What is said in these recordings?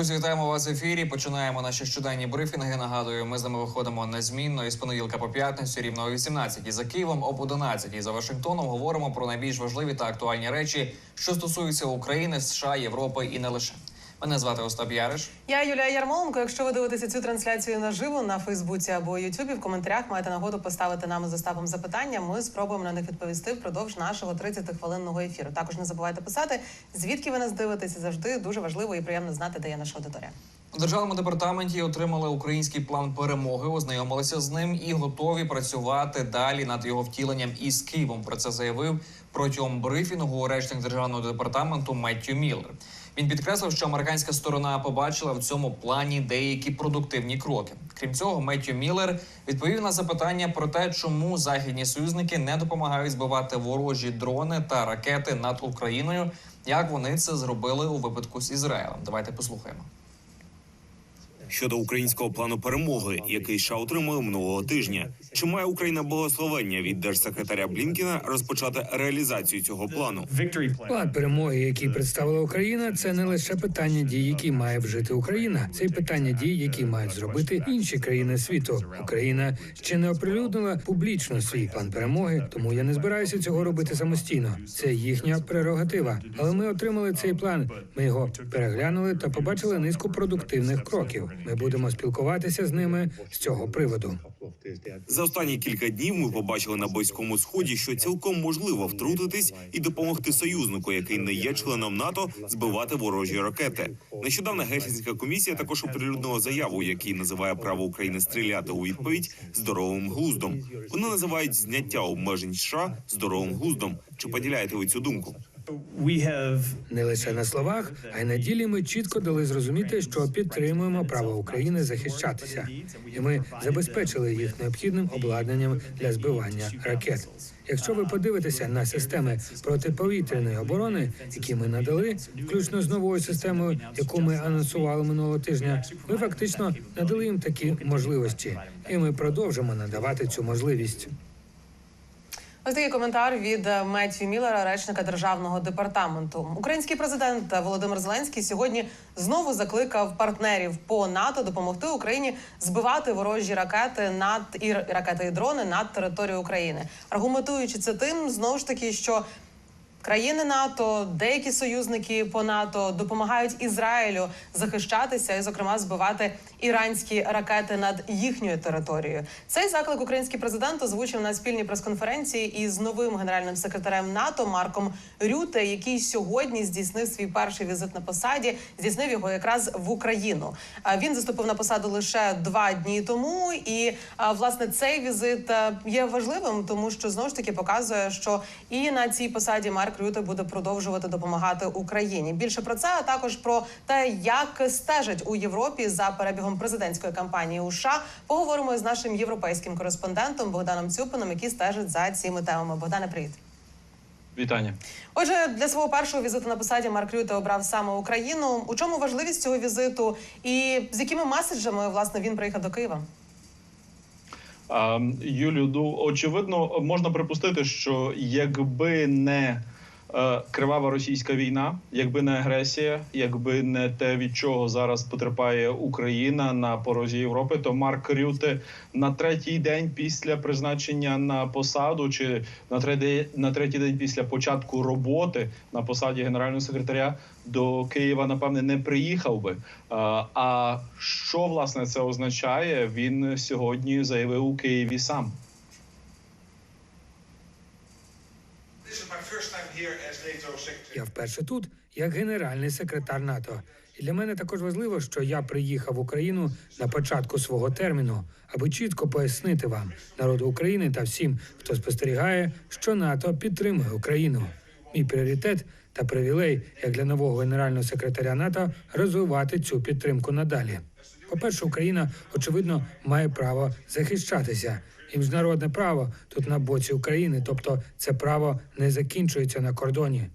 Друзі, вітаємо вас в ефірі. Починаємо наші щоденні брифінги. Нагадую, ми з ними виходимо незмінно із понеділка по п'ятницю, рівно о 18 за Києвом, об 11 за Вашингтоном. Говоримо про найбільш важливі та актуальні речі, що стосуються України, США, Європи і не лише. Мене звати Остап Яриш. Я Юлія Ярмоленко. Якщо ви дивитеся цю трансляцію наживо на Фейсбуці або Ютубі, в коментарях маєте нагоду поставити нам з Остапом запитання. Ми спробуємо на них відповісти впродовж нашого 30-хвилинного ефіру. Також не забувайте писати, звідки ви нас дивитеся. Завжди дуже важливо і приємно знати, де є наша аудиторія. У державному департаменті отримали український план перемоги, ознайомилися з ним і готові працювати далі над його втіленням із Києвом. Про це заявив протягом брифінгу речник державного департаменту Меттю Міллер. Він підкреслив, що американська сторона побачила в цьому плані деякі продуктивні кроки. Крім цього, Меттю Міллер відповів на запитання про те, чому західні союзники не допомагають збивати ворожі дрони та ракети над Україною, як вони це зробили у випадку з Ізраїлем. Давайте послухаємо. Щодо українського плану перемоги, який США отримали минулого тижня. Чи має Україна благословення від держсекретаря Блінкіна розпочати реалізацію цього плану? План перемоги, який представила Україна, це не лише питання дій, які має вжити Україна, це й питання дій, які мають зробити інші країни світу. Україна ще не оприлюднила публічно свій план перемоги, тому я не збираюся цього робити самостійно. Це їхня прерогатива. Але ми отримали цей план. Ми його переглянули та побачили низку продуктивних кроків. Ми будемо спілкуватися з ними з цього приводу. За останні кілька днів ми побачили на близькому сході, що цілком можливо втрутитись і допомогти союзнику, який не є членом НАТО, збивати ворожі ракети. Нещодавно Гельсінська комісія також оприлюднила заяву, в якій називає право України стріляти у відповідь здоровим глуздом. Вони називають зняття обмежень США здоровим глуздом. Чи поділяєте ви цю думку? Не лише на словах, а й на ділі ми чітко дали зрозуміти, що підтримуємо право України захищатися, і ми забезпечили їх необхідним обладнанням для збивання ракет. Якщо ви подивитеся на системи протиповітряної оборони, які ми надали, включно з новою системою, яку ми анонсували минулого тижня, ми фактично надали їм такі можливості, і ми продовжимо надавати цю можливість. Ось такий коментар від е, Меттью Міллера, речника державного департаменту. Український президент Володимир Зеленський сьогодні знову закликав партнерів по НАТО допомогти Україні збивати ворожі ракети над і ракети і дрони над територією України, аргументуючи це тим, знову ж таки, що Країни НАТО, деякі союзники по НАТО допомагають Ізраїлю захищатися і, зокрема, збивати іранські ракети над їхньою територією. Цей заклик український президент озвучив на спільній прес-конференції із новим генеральним секретарем НАТО Марком Рюте, який сьогодні здійснив свій перший візит на посаді. Здійснив його якраз в Україну. Він заступив на посаду лише два дні тому, і власне цей візит є важливим, тому що знову ж таки показує, що і на цій посаді Марк Рюте буде продовжувати допомагати Україні. Більше про це а також про те, як стежать у Європі за перебігом президентської кампанії у США, поговоримо з нашим європейським кореспондентом Богданом Цюпином, який стежить за цими темами. Богдане, привіт. Вітання. Отже, для свого першого візиту на посаді Марк Рюте обрав саме Україну. У чому важливість цього візиту, і з якими меседжами власне він приїхав до Києва? А, Юлію, ну, очевидно, можна припустити, що якби не кривава російська війна, якби не агресія, якби не те, від чого зараз потерпає Україна на порозі Європи, то Марк Рюте на третій день після призначення на посаду, чи на третій, на третій день після початку роботи на посаді генерального секретаря до Києва, напевне, не приїхав би. А, а що власне це означає? Він сьогодні заявив у Києві сам. Я вперше тут як генеральний секретар НАТО. І для мене також важливо, що я приїхав в Україну на початку свого терміну, аби чітко пояснити вам, народу України та всім, хто спостерігає, що НАТО підтримує Україну. Мій пріоритет та привілей, як для нового генерального секретаря НАТО, розвивати цю підтримку надалі. По-перше, Україна очевидно має право захищатися, і міжнародне право тут на боці України, тобто це право не закінчується на кордоні.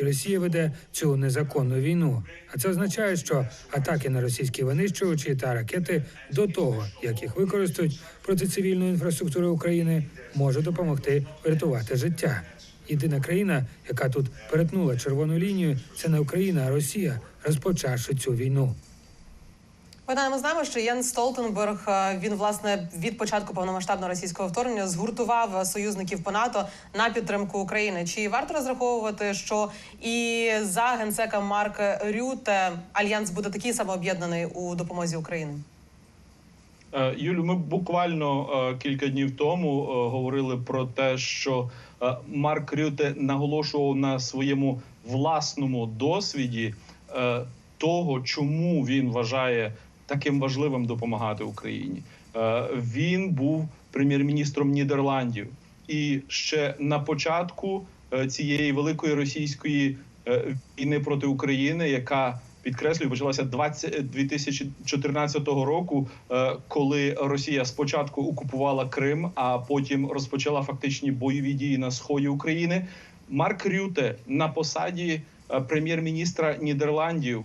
І Росія веде цю незаконну війну. А це означає, що атаки на російські винищувачі та ракети до того, як їх використають проти цивільної інфраструктури України, може допомогти врятувати життя. Єдина країна, яка тут перетнула червону лінію, це не Україна, а Росія, розпочавши цю війну. Богдане, ми знаємо, що Єн Столтенберг е, він власне від початку повномасштабного російського вторгнення згуртував союзників по НАТО на підтримку України. Чи варто розраховувати, що і за генсека Марка Рюте альянс буде такий самооб'єднаний у допомозі Україні? Е, Юлю, ми буквально е, кілька днів тому говорили про те, що Марк Рюте наголошував на своєму власному досвіді того, чому він вважає таким важливим допомагати Україні. Е, Він був прем'єр-міністром Нідерландів, і ще на початку е, цієї великої російської е, війни проти України, яка підкреслюю, почалася 20, 2014 року, коли Росія спочатку окупувала Крим, а потім розпочала фактичні бойові дії на сході України. Марк Рюте на посаді прем'єр-міністра Нідерландів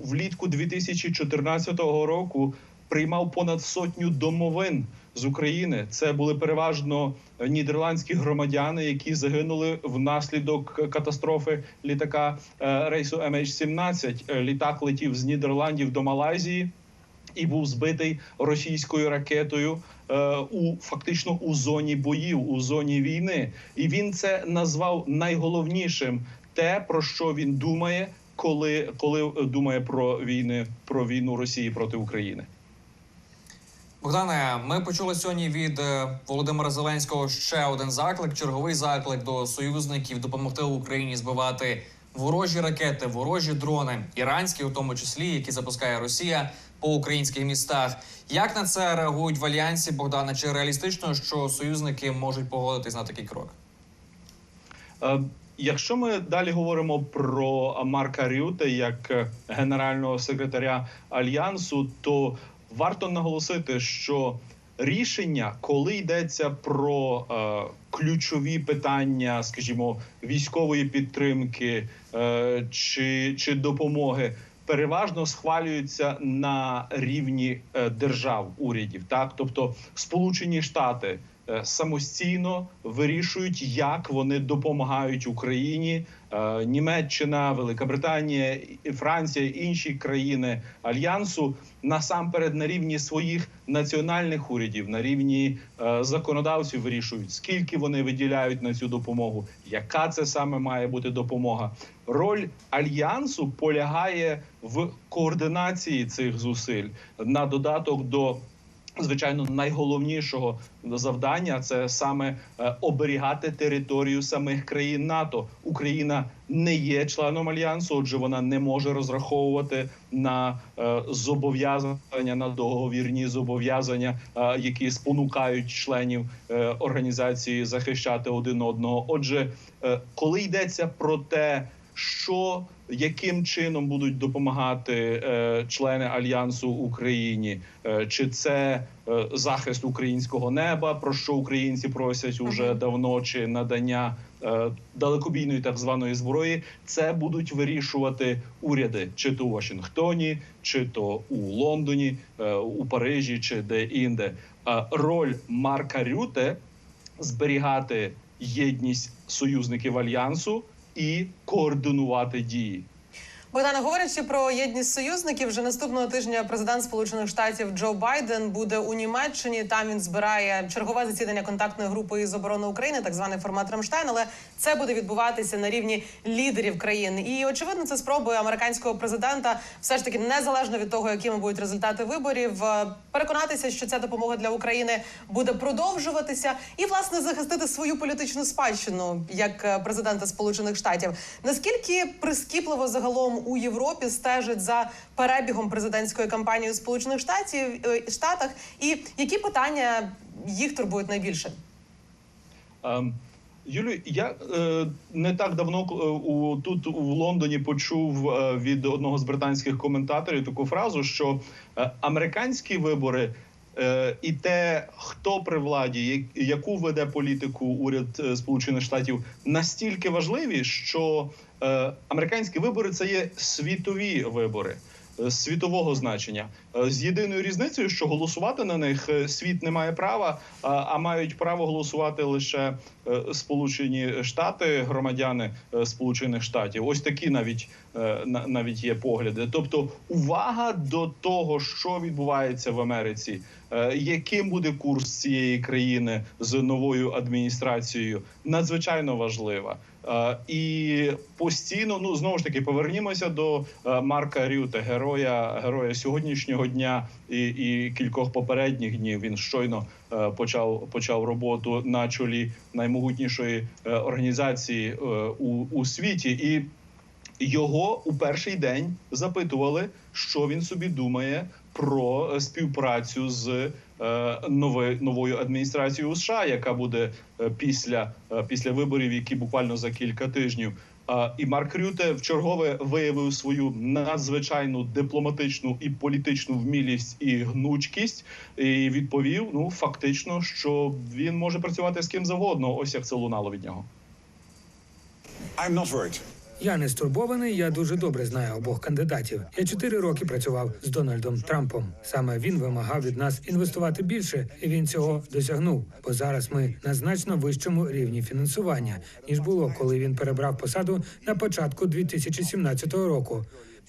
влітку 2014 року приймав понад сотню домовин з України. Це були переважно е, нідерландські громадяни, які загинули внаслідок катастрофи літака е, рейсу MH17. Е, Літак летів з Нідерландів до Малайзії. І був збитий російською ракетою е, у фактично у зоні боїв, у зоні війни. І він це назвав найголовнішим те, про що він думає, коли, коли думає про війни про війну Росії проти України. Богдане, ми почули сьогодні від е, Володимира Зеленського ще один заклик, черговий заклик до союзників допомогти Україні збивати ворожі ракети, ворожі дрони, іранські, у тому числі, які запускає Росія по українських містах. Як на це реагують в альянсі Богдане? Чи реалістично, що союзники можуть погодитись на такий крок? Е, Якщо ми далі говоримо про Марка Рюте як е, генерального секретаря альянсу, то варто наголосити, що рішення, коли йдеться про е, ключові питання, скажімо, військової підтримки е, чи, чи допомоги. Переважно схвалюються на рівні е, держав урядів, так тобто Сполучені Штати самостійно вирішують, як вони допомагають Україні. Е, Німеччина, Велика Британія, Франція, інші країни альянсу насамперед на рівні своїх національних урядів, на рівні е, законодавців вирішують, скільки вони виділяють на цю допомогу, яка це саме має бути допомога. Роль альянсу полягає в координації цих зусиль на додаток до звичайно найголовнішого завдання це саме е, оберігати територію самих країн НАТО. Україна не є членом альянсу, отже, вона не може розраховувати на е, зобов'язання на договірні зобов'язання, е, які спонукають членів організації захищати один одного. Отже, коли йдеться про те, що яким чином будуть допомагати е, члени альянсу Україні, е, чи це е, захист українського неба, про що українці просять уже давно, чи надання е, далекобійної так званої зброї, це будуть вирішувати уряди, чи то у Вашингтоні, чи то у Лондоні, е, у Парижі, чи де інде. Е, роль Марка Рюте зберігати єдність союзників альянсу і координувати дії. Богдане, говорячи про єдність союзників, вже наступного тижня президент Сполучених Штатів Джо Байден буде у Німеччині. Там він збирає чергове засідання контактної групи із оборони України, так званий формат Рамштайн. Але це буде відбуватися на рівні лідерів країн. І очевидно, це спроби американського президента, все ж таки незалежно від того, якими будуть результати виборів, е, переконатися, що ця допомога для України буде продовжуватися, і власне захистити свою політичну спадщину як е, президента Сполучених Штатів. Наскільки прискіпливо загалом у Європі стежить за перебігом президентської кампанії у Сполучених Штатів е, Штатах, і які питання їх турбують найбільше? Ем, Юлю, я е, не так давно е, у тут у Лондоні почув е, від одного з британських коментаторів таку фразу, що е, американські вибори. е, І те, хто при владі, яку веде політику уряд е, Сполучених Штатів, настільки важливі, що американські вибори це є світові вибори. е, світового значення Е, з єдиною різницею, що голосувати на них е, світ не має права, а, мають право голосувати лише е, Сполучені Штати, громадяни е, Сполучених Штатів. Ось такі навіть е, на- навіть є погляди. Тобто, увага до того, що відбувається в Америці, е, яким буде курс цієї країни з новою адміністрацією, надзвичайно важлива. Е, І постійно, ну знову ж таки, повернімося до е, Марка Рюте, героя героя сьогоднішнього дня і, і кількох попередніх днів. Він щойно е, почав почав роботу на чолі наймогутнішої організації у, у світі, і його у перший день запитували, що він собі думає про співпрацю з нови- новою адміністрацією США, яка буде е, після, е, після виборів, які буквально за кілька тижнів. І Марк Рюте вчергове виявив свою надзвичайну дипломатичну і політичну вмілість і гнучкість, і відповів: ну фактично, що він може працювати з ким завгодно. Ось як це лунало від нього. I'm not worried. Я не стурбований, я дуже добре знаю обох кандидатів. Я чотири роки працював з Дональдом Трампом. Саме він вимагав від нас інвестувати більше, і він цього досягнув. Бо зараз ми на значно вищому рівні фінансування ніж було, коли він перебрав посаду на початку 2017 року.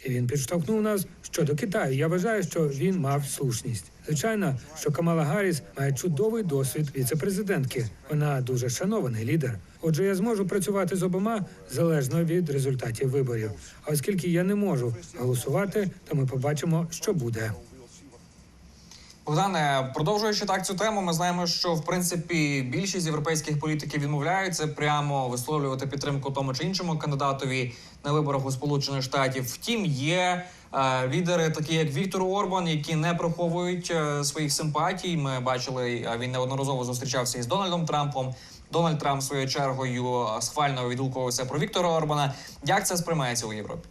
І він підштовхнув нас щодо Китаю. Я вважаю, що він мав слушність. Звичайно, що Камала Гарріс має чудовий досвід віцепрезидентки. Вона дуже шанований лідер. Отже, я зможу працювати з обома залежно від результатів виборів. А оскільки я не можу голосувати, то ми побачимо, що буде. Богдане, продовжуючи так цю тему, ми знаємо, що в принципі більшість європейських політиків відмовляються прямо висловлювати підтримку тому чи іншому кандидатові на виборах у Сполучених Штатів. Втім, є лідери, такі як Віктор Орбан, які не приховують е, своїх симпатій. Ми бачили, він неодноразово зустрічався із Дональдом Трампом. Дональд Трамп своєю чергою е, схвально відгукувався про Віктора Орбана. Як це сприймається у Європі?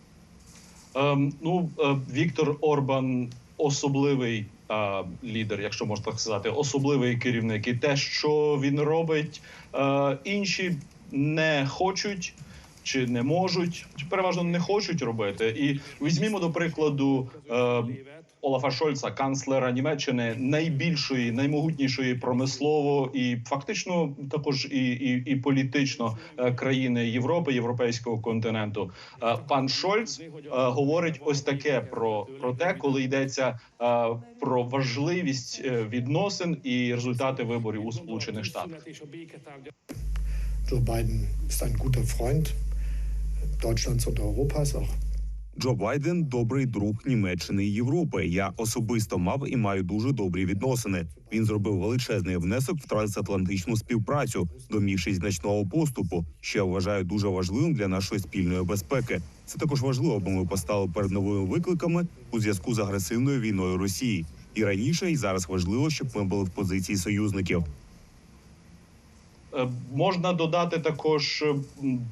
Ем, ну, е, Віктор Орбан особливий е, лідер, якщо можна так сказати, особливий керівник. І те, що він робить, е, інші не хочуть. Чи не можуть, чи переважно не хочуть робити, і візьмімо до прикладу е, Олафа Шольца, канцлера Німеччини, найбільшої, наймогутнішої промислово і фактично також і, і, і політично е, країни Європи, європейського континенту. Е, Пан Шольц е, говорить ось таке про, про те, коли йдеться е, про важливість е, відносин і результати виборів у Сполучених Штатах. Joe Biden ist ein guter Deutschlands und Europas, auch Джо Байден добрий друг Німеччини і Європи. Я особисто мав і маю дуже добрі відносини. Він зробив величезний внесок в трансатлантичну співпрацю, домігшись значного поступу, що я вважаю дуже важливим для нашої спільної безпеки. Це також важливо, бо ми постали перед новими викликами у зв'язку з агресивною війною Росії. І раніше, і зараз важливо, щоб ми були в позиції союзників. Е, Можна додати також е,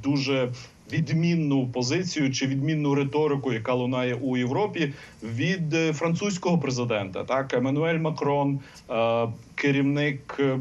дуже відмінну позицію чи відмінну риторику, яка лунає у Європі від е, французького президента. Так, Еммануель Макрон, е, керівник е,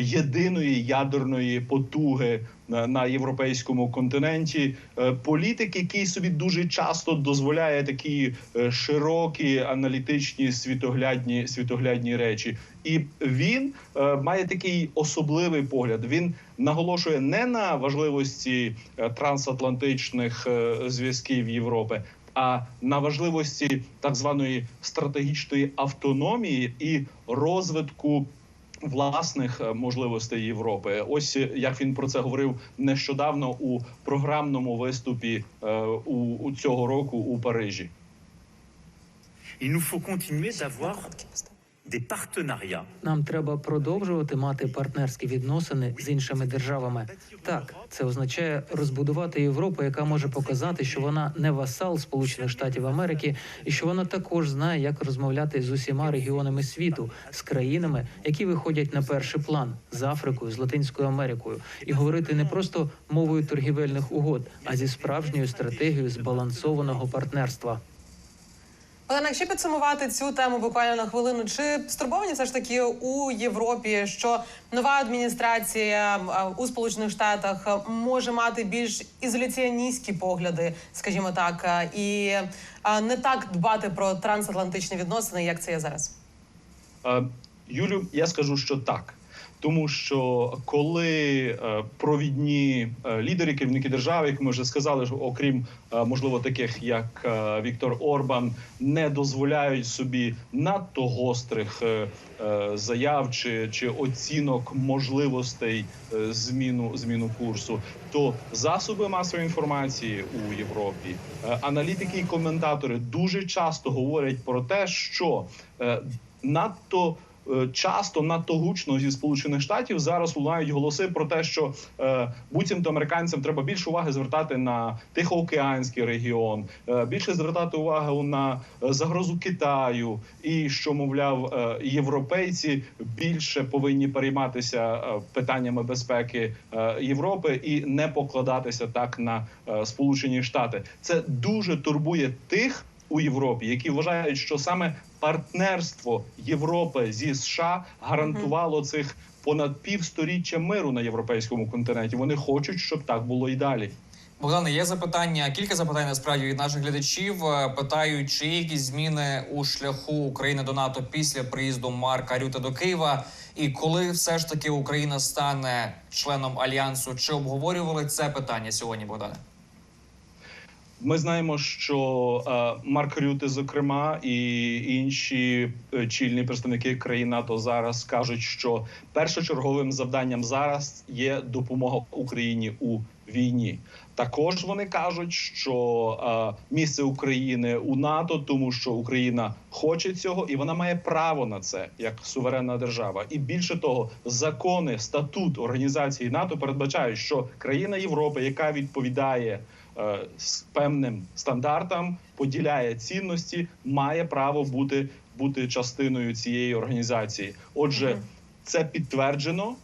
єдиної ядерної потуги на, на європейському континенті, е, політик, який собі дуже часто дозволяє такі е, широкі аналітичні світоглядні світоглядні речі. І він е, має такий особливий погляд. Він наголошує не на важливості е, трансатлантичних е, зв'язків Європи, а на важливості так званої стратегічної автономії і розвитку. Власних е, можливостей Європи, ось е, як він про це говорив нещодавно у програмному виступі е, у, у цього року у Парижі. Il nous faut continuer d'avoir. Нам треба продовжувати мати партнерські відносини з іншими державами. Так, це означає розбудувати Європу, яка може показати, що вона не васал Сполучених Штатів Америки, і що вона також знає, як розмовляти з усіма регіонами світу, з країнами, які виходять на перший план з Африкою, з Латинською Америкою, і говорити не просто мовою торгівельних угод, а зі справжньою стратегією збалансованого партнерства. Олена, якщо підсумувати цю тему буквально на хвилину, чи стурбовані все ж таки у Європі, що нова адміністрація у Сполучених Штатах може мати більш ізоляціоністські погляди, скажімо так, і не так дбати про трансатлантичні відносини, як це є зараз? Е, Юлю, я скажу, що так. Тому що коли е, провідні е, лідери, керівники держави, як ми вже сказали, окрім е, можливо таких як Віктор Орбан, не дозволяють собі надто гострих заяв чи, чи оцінок можливостей зміну зміну курсу, то засоби масової інформації у Європі, аналітики і коментатори дуже часто говорять про те, що надто часто надто гучно зі сполучених штатів зараз лунають голоси про те, що е, буцімто американцям треба більше уваги звертати на тихоокеанський регіон, е, більше звертати увагу на е, загрозу Китаю, і що мовляв е, європейці більше повинні перейматися е, питаннями безпеки е, Європи і не покладатися так на е, Сполучені Штати. Це дуже турбує тих у Європі, які вважають, що саме партнерство Європи зі США гарантувало цих понад півсторіччя миру на європейському континенті. Вони хочуть, щоб так було і далі. Богдане, є запитання, кілька запитань насправді від наших глядачів. Е, Питають, чи є якісь зміни у шляху України до НАТО після приїзду Марка Рюта до Києва, і коли все ж таки Україна стане членом альянсу, чи обговорювали це питання сьогодні, Богдане? Ми знаємо, що е, Марк Рюти, зокрема, і інші е, чільні представники країн НАТО зараз кажуть, що першочерговим завданням зараз є допомога Україні у війні. Також вони кажуть, що е, місце України у НАТО, тому що Україна хоче цього, і вона має право на це як суверенна держава. І більше того, закони, статут організації НАТО передбачають, що країна Європи, яка відповідає з певним стандартам, поділяє цінності, має право бути, бути частиною цієї організації. Отже, це підтверджено.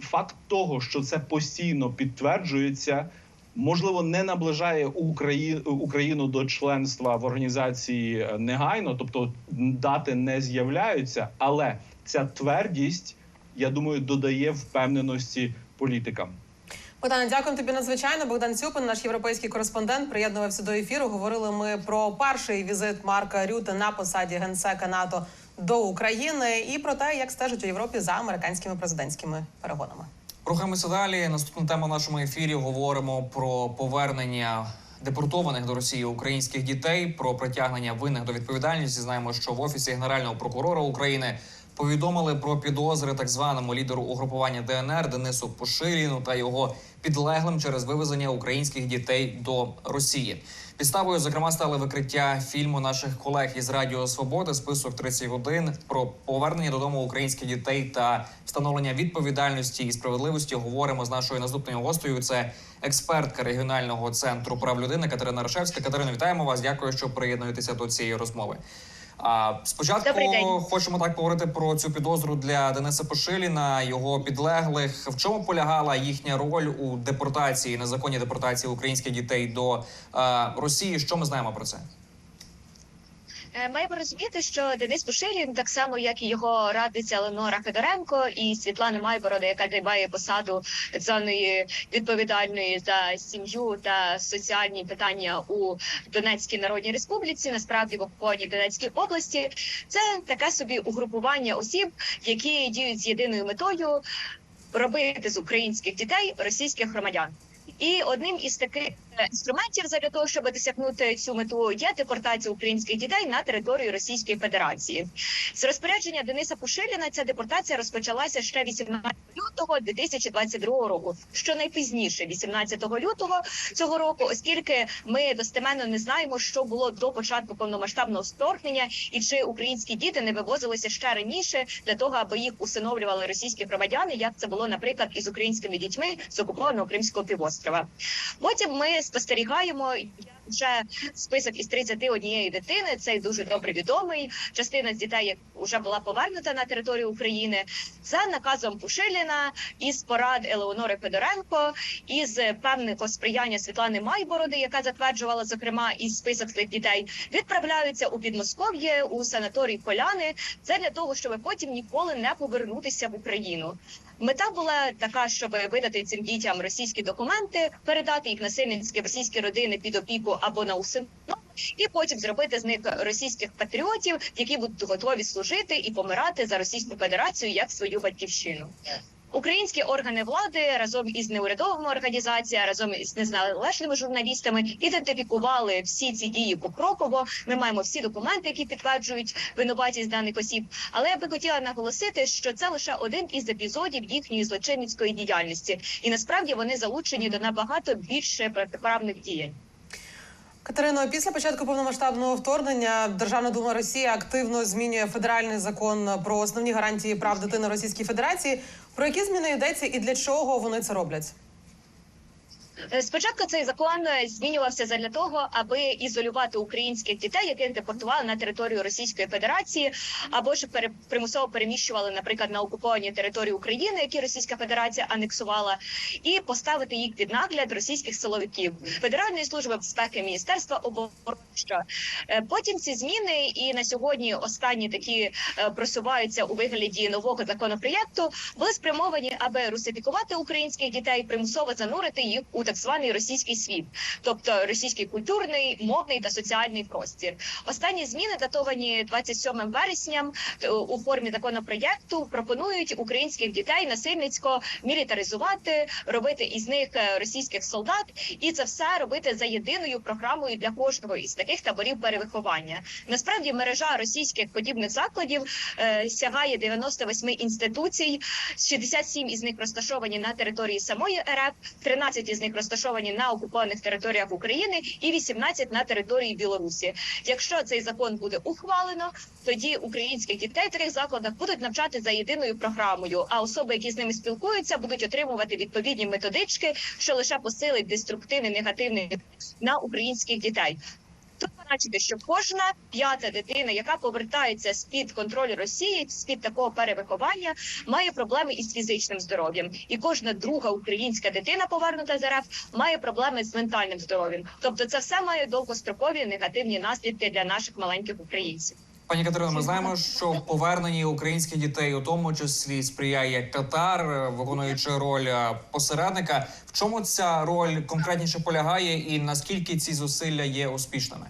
Факт того, що це постійно підтверджується, можливо, не наближає Украї... Україну до членства в організації е, негайно, тобто дати не з'являються, але ця твердість, я думаю, додає впевненості політикам. Богдане, дякую тобі надзвичайно. Богдан Цюпин, наш європейський кореспондент, приєднувався до ефіру. Говорили ми про перший візит Марка Рюти на посаді генсека НАТО до України і про те, як стежать у Європі за американськими президентськими перегонами. Рухаємося далі. Наступна тема в нашому ефірі говоримо про повернення депортованих до Росії українських дітей, про притягнення винних до відповідальності. Знаємо, що в офісі генерального прокурора України повідомили про підозри так званому лідеру угрупування ДНР Денису Поширіну та його підлеглим через вивезення українських дітей до Росії. Підставою, зокрема, стали викриття фільму наших колег із Радіо Свободи, список 31, про повернення додому українських дітей та встановлення відповідальності і справедливості. Говоримо з нашою наступною гостею. Це експертка регіонального центру прав людини Катерина Рашевська. Катерина, вітаємо вас. Дякую, що приєднуєтеся до цієї розмови. А спочатку хочемо так поговорити про цю підозру для Дениса Пошиліна, його підлеглих. В чому полягала їхня роль у депортації, незаконній депортації українських дітей до е, Росії? Що ми знаємо про це? Е, Маємо розуміти, що Денис Пушилін, так само як і його радниця Ленора Федоренко і Світлана Майборода, яка займає посаду званої відповідальної за сім'ю та соціальні питання у Донецькій Народній Республіці, насправді в окупованій Донецькій області, це таке собі угрупування осіб, які діють з єдиною метою робити з українських дітей російських громадян. І одним із таких інструментів для того, щоб досягнути цю мету, є депортація українських дітей на територію Російської Федерації. З розпорядження Дениса Пушиліна ця депортація розпочалася ще 18 лютого 2022 року. Що найпізніше, 18 лютого цього року, оскільки ми достеменно не знаємо, що було до початку повномасштабного вторгнення, і чи українські діти не вивозилися ще раніше для того, аби їх усиновлювали російські громадяни, як це було, наприклад, із українськими дітьми з окупованого Кримського півострова. Потім ми спостерігаємо. Вже список із 31 дитини, цей дуже добре відомий. Частина з дітей вже була повернута на територію України за наказом Пушиліна із порад Елеонори Федоренко, із певного сприяння Світлани Майбороди, яка затверджувала зокрема і список цих дітей, відправляються у Підмосков'я у санаторій Поляни. Це для того, щоб потім ніколи не повернутися в Україну. Мета була така, щоб видати цим дітям російські документи, передати їх насильницькі російські родини під опіку або на усину, і потім зробити з них російських патріотів, які будуть готові служити і помирати за Російську Федерацію як свою батьківщину. Українські органи влади разом із неурядовими організаціями, разом із незалежними журналістами ідентифікували всі ці дії покроково. Ми маємо всі документи, які підтверджують винуватість даних осіб. Але я би хотіла наголосити, що це лише один із епізодів їхньої злочинницької діяльності, і насправді вони залучені до набагато більше протиправних діянь. Катерино, після початку повномасштабного вторгнення Державна дума Росії активно змінює федеральний закон про основні гарантії прав дитини Російській Федерації. Про які зміни йдеться і для чого вони це роблять? Е, Спочатку цей закон е, змінювався задля того, аби ізолювати українських дітей, яких депортували на територію Російської Федерації, або ж примусово переміщували, наприклад, на окуповані території України, які Російська Федерація анексувала, і поставити їх під нагляд російських силовиків Федеральної служби безпеки Міністерства оборони. Е, потім ці зміни, і на сьогодні останні такі просуваються у вигляді нового законопроєкту, були спрямовані, аби русифікувати українських дітей, примусово занурити їх у так званий російський світ, тобто російський культурний, мовний та соціальний простір. Останні зміни датовані 27 вересням е, у формі законопроєкту пропонують українських дітей насильницько мілітаризувати, робити із них е, російських солдат, і це все робити за єдиною програмою для кожного із таких таборів перевиховання. Насправді мережа російських подібних закладів е, сягає 98 інституцій, 67 із них розташовані на території самої РФ, 13 із них розташовані на окупованих територіях України і 18 на території Білорусі. Якщо цей закон буде ухвалено, тоді українських дітей в таких закладах будуть навчати за єдиною програмою. А особи, які з ними спілкуються, будуть отримувати відповідні методички, що лише посилить деструктивний негативний на українських дітей. Тут бачите, що кожна п'ята дитина, яка повертається з під контролю Росії, з під такого перевиховання, має проблеми із фізичним здоров'ям, і кожна друга українська дитина, повернута з РФ, має проблеми з ментальним здоров'ям. Тобто, це все має довгострокові негативні наслідки для наших маленьких українців. Пані Катерино, ми знаємо, що в поверненні українських дітей у тому числі сприяє Катар, виконуючи роль е, посередника. В чому ця роль конкретніше полягає, і наскільки ці зусилля є успішними?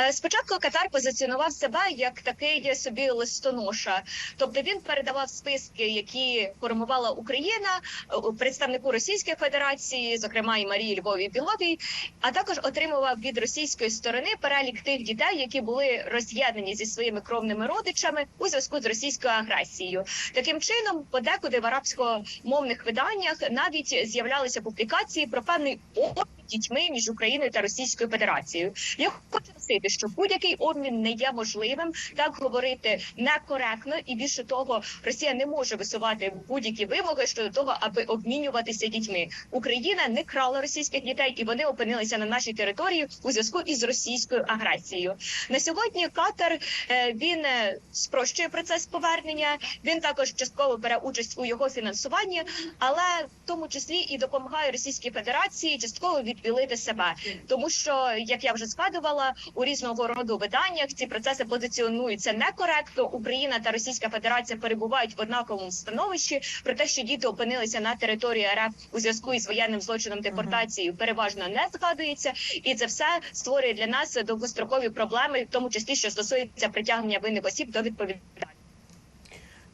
Е, Спочатку Катар позиціонував себе як такий собі листоноша, тобто він передавав списки, які формувала Україна е, представнику Російської Федерації, зокрема і Марії Львові Біловій, а також отримував від російської сторони перелік тих дітей, які були роз'єднані зі своїми кровними родичами у зв'язку з російською агресією. Таким чином, подекуди в арабськомовних виданнях навіть з'являлися публікації про певний обмін дітьми між Україною та Російською Федерацією. Я хочу наголосити, що будь-який обмін не є можливим. Так говорити некоректно, і більше того, Росія не може висувати будь-які вимоги щодо того, аби обмінюватися дітьми. Україна не крала російських дітей, і вони опинилися на нашій території у зв'язку із російською агресією. На сьогодні Катар е, він е, спрощує процес повернення. Він також частково бере участь у його фінансуванні, але в тому числі і допомагає Російській Федерації частково відбілити себе, тому що як я вже згадувала, у різного роду виданнях ці процеси позиціонуються некоректно. Україна та Російська Федерація перебувають в однаковому становищі. Про те, що діти опинилися на території РФ у зв'язку із воєнним злочином депортації, переважно не згадується, і це все створює для нас довгострокові проблеми, в тому числі що стосується притягнення винних осіб до відповідальності.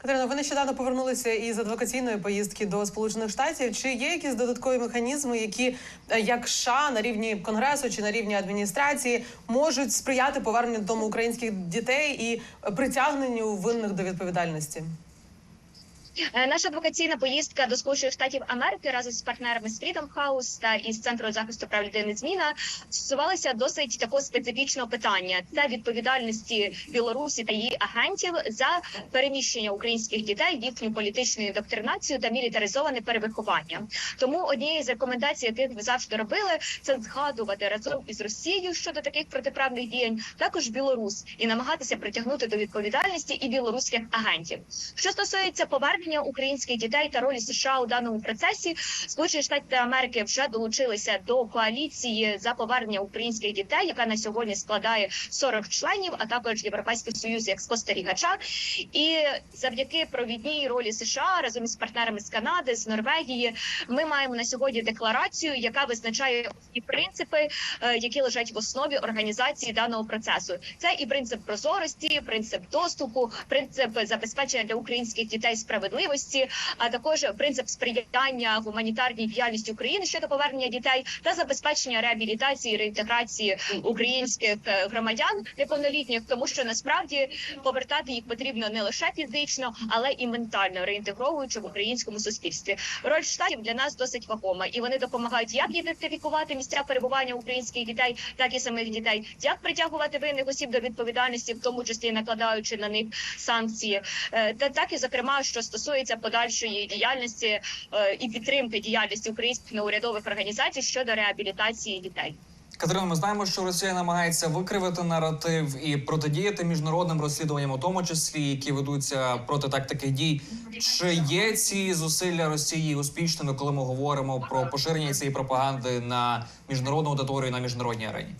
Катерино, ви нещодавно повернулися із адвокаційної поїздки до Сполучених Штатів. Чи є якісь додаткові механізми, які е, як США на рівні конгресу чи на рівні адміністрації можуть сприяти поверненню додому українських дітей і е, притягненню винних до відповідальності? Е, Наша адвокаційна поїздка до Сполучених Штатів Америки разом з партнерами з Freedom House та із центру захисту прав людини зміна стосувалася досить такого специфічного питання: це відповідальності Білорусі та її агентів за переміщення українських дітей, їхню політичну індоктринацію та мілітаризоване перевиховання. Тому однією з рекомендацій, яких ви завжди робили, це згадувати разом із Росією щодо таких протиправних діянь, також Білорусь і намагатися притягнути до відповідальності і білоруських агентів. Що стосується повернення українських дітей та ролі США у даному процесі, Сполучені Штати Америки вже долучилися до коаліції за повернення українських дітей, яка на сьогодні складає 40 членів, а також Європейський Союз як спостерігача. І завдяки провідній ролі США разом із партнерами з Канади, з Норвегії, ми маємо на сьогодні декларацію, яка визначає і принципи, е, які лежать в основі організації даного процесу. Це і принцип прозорості, принцип доступу, принцип забезпечення для українських дітей справедливості, а також принцип сприяння гуманітарній діяльності України щодо повернення дітей та забезпечення реабілітації реінтеграції українських е, громадян неповнолітніх, тому що насправді повертати їх потрібно не лише фізично, але і ментально реінтегровуючи в українському суспільстві. Роль штатів для нас досить вагома, і вони допомагають як ідентифікувати місця перебування українських дітей, так і самих дітей, як притягувати винних осіб до відповідальності, в тому числі накладаючи на них санкції, Е, та так і зокрема, що стосується подальшої діяльності е, і підтримки діяльності українських неурядових організацій щодо реабілітації дітей. Катерина, ми знаємо, що Росія намагається викривити наратив і протидіяти міжнародним розслідуванням, у тому числі які ведуться проти так таких дій. Чи є ці зусилля Росії успішними, коли ми говоримо про поширення цієї пропаганди на міжнародну аудиторію на міжнародній арені?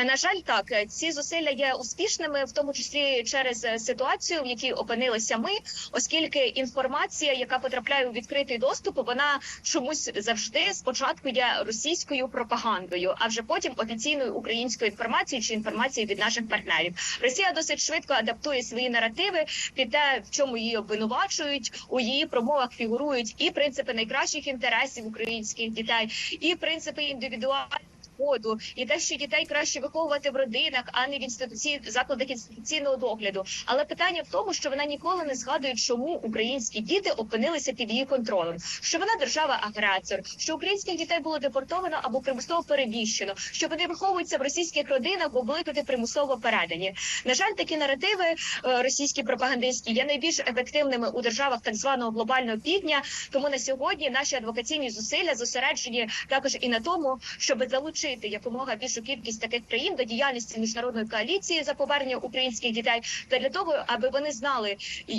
Е, На жаль, так е, ці зусилля є успішними, в тому числі через е, ситуацію, в якій опинилися ми, оскільки інформація, яка потрапляє у відкритий доступ, вона чомусь завжди спочатку є російською пропагандою, а вже потім офіційною українською інформацією чи інформацією від наших партнерів. Росія досить швидко адаптує свої наративи під те, в чому її обвинувачують. У її промовах фігурують і принципи найкращих інтересів українських дітей, і принципи індивідуальних підходу, і те, що дітей краще виховувати в родинах, а не в інституції закладах інституційного догляду. Але питання в тому, що вона ніколи не згадує, чому українські діти опинилися під її контролем, що вона держава-агресор, що українських дітей було депортовано або примусово переміщено, що вони виховуються в російських родинах, бо були туди примусово передані. На жаль, такі наративи е, російські пропагандистські є найбільш ефективними у державах так званого глобального півдня. Тому на сьогодні наші адвокаційні зусилля зосереджені також і на тому, щоб залучити якомога більшу кількість таких країн до діяльності міжнародної коаліції за повернення українських дітей, та для того, аби вони знали,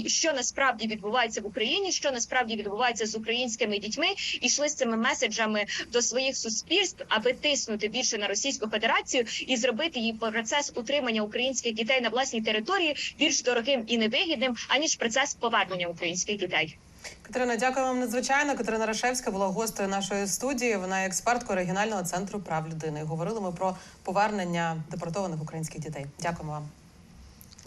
що насправді відбувається в Україні, що насправді відбувається з українськими дітьми, і йшли з цими меседжами до своїх суспільств, аби тиснути більше на Російську Федерацію і зробити її процес утримання українських дітей на власній території більш дорогим і невигідним, аніж процес повернення українських дітей. Катерина, дякую вам надзвичайно. Катерина Рашевська була гостею нашої студії. Вона є експерткою регіонального центру прав людини. Говорили ми про повернення депортованих українських дітей. Дякуємо вам.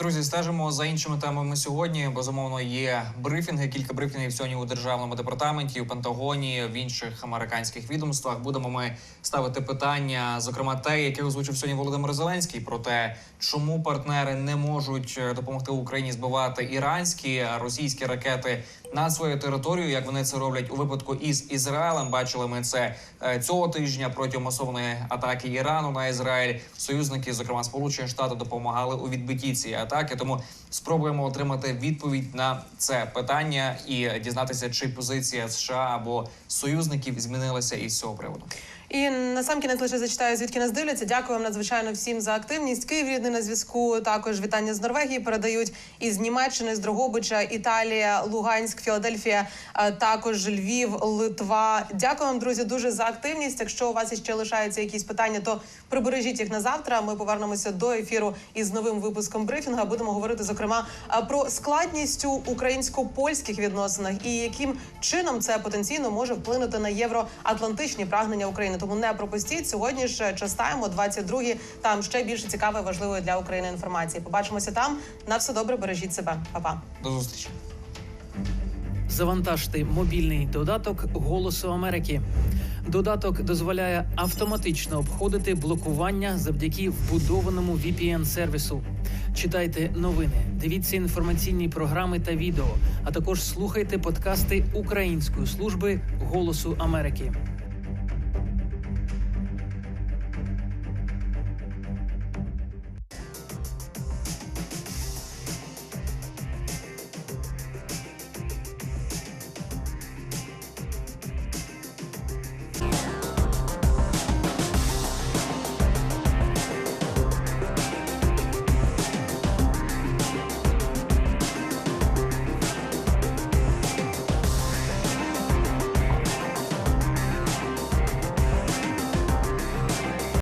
Друзі, стежимо за іншими темами сьогодні. Безумовно, є брифінги. Кілька брифінгів сьогодні у державному департаменті, у Пентагоні, в інших американських відомствах. Будемо ми ставити питання, зокрема те, яке озвучив сьогодні Володимир Зеленський, про те, чому партнери не можуть е, допомогти Україні збивати іранські російські ракети на свою територію, як вони це роблять у випадку із Ізраїлем. Бачили ми це е, цього тижня протягом масованої атаки Ірану на Ізраїль. Союзники, зокрема Сполучені Штати, допомагали у відбитті атаки. Тому спробуємо отримати відповідь на це питання і дізнатися, чи позиція США або союзників змінилася із цього приводу. І насамкінець лише зачитаю, звідки нас дивляться. Дякую вам надзвичайно всім за активність. Київ рідний на зв'язку. Також вітання з Норвегії передають із Німеччини, з Дрогобича, Італія, Луганськ, Філадельфія, е, також Львів, Литва. Дякую вам, друзі, дуже за активність. Якщо у вас іще лишаються якісь питання, то прибережіть їх на завтра. Ми повернемося до ефіру із новим випуском брифінга. Будемо говорити зокрема е, про складність у українсько-польських відносинах і яким чином це потенційно може вплинути на євроатлантичні прагнення України. Тому не пропустіть сьогодні ж частаємо 22-й. Там ще більше цікавої, важливої для України інформації. Побачимося там. На все добре, бережіть себе, Па-па. До зустрічі. Завантажте мобільний додаток Голосу Америки. Додаток дозволяє автоматично обходити блокування завдяки вбудованому VPN-сервісу. Читайте новини, дивіться інформаційні програми та відео, а також слухайте подкасти Української служби Голосу Америки.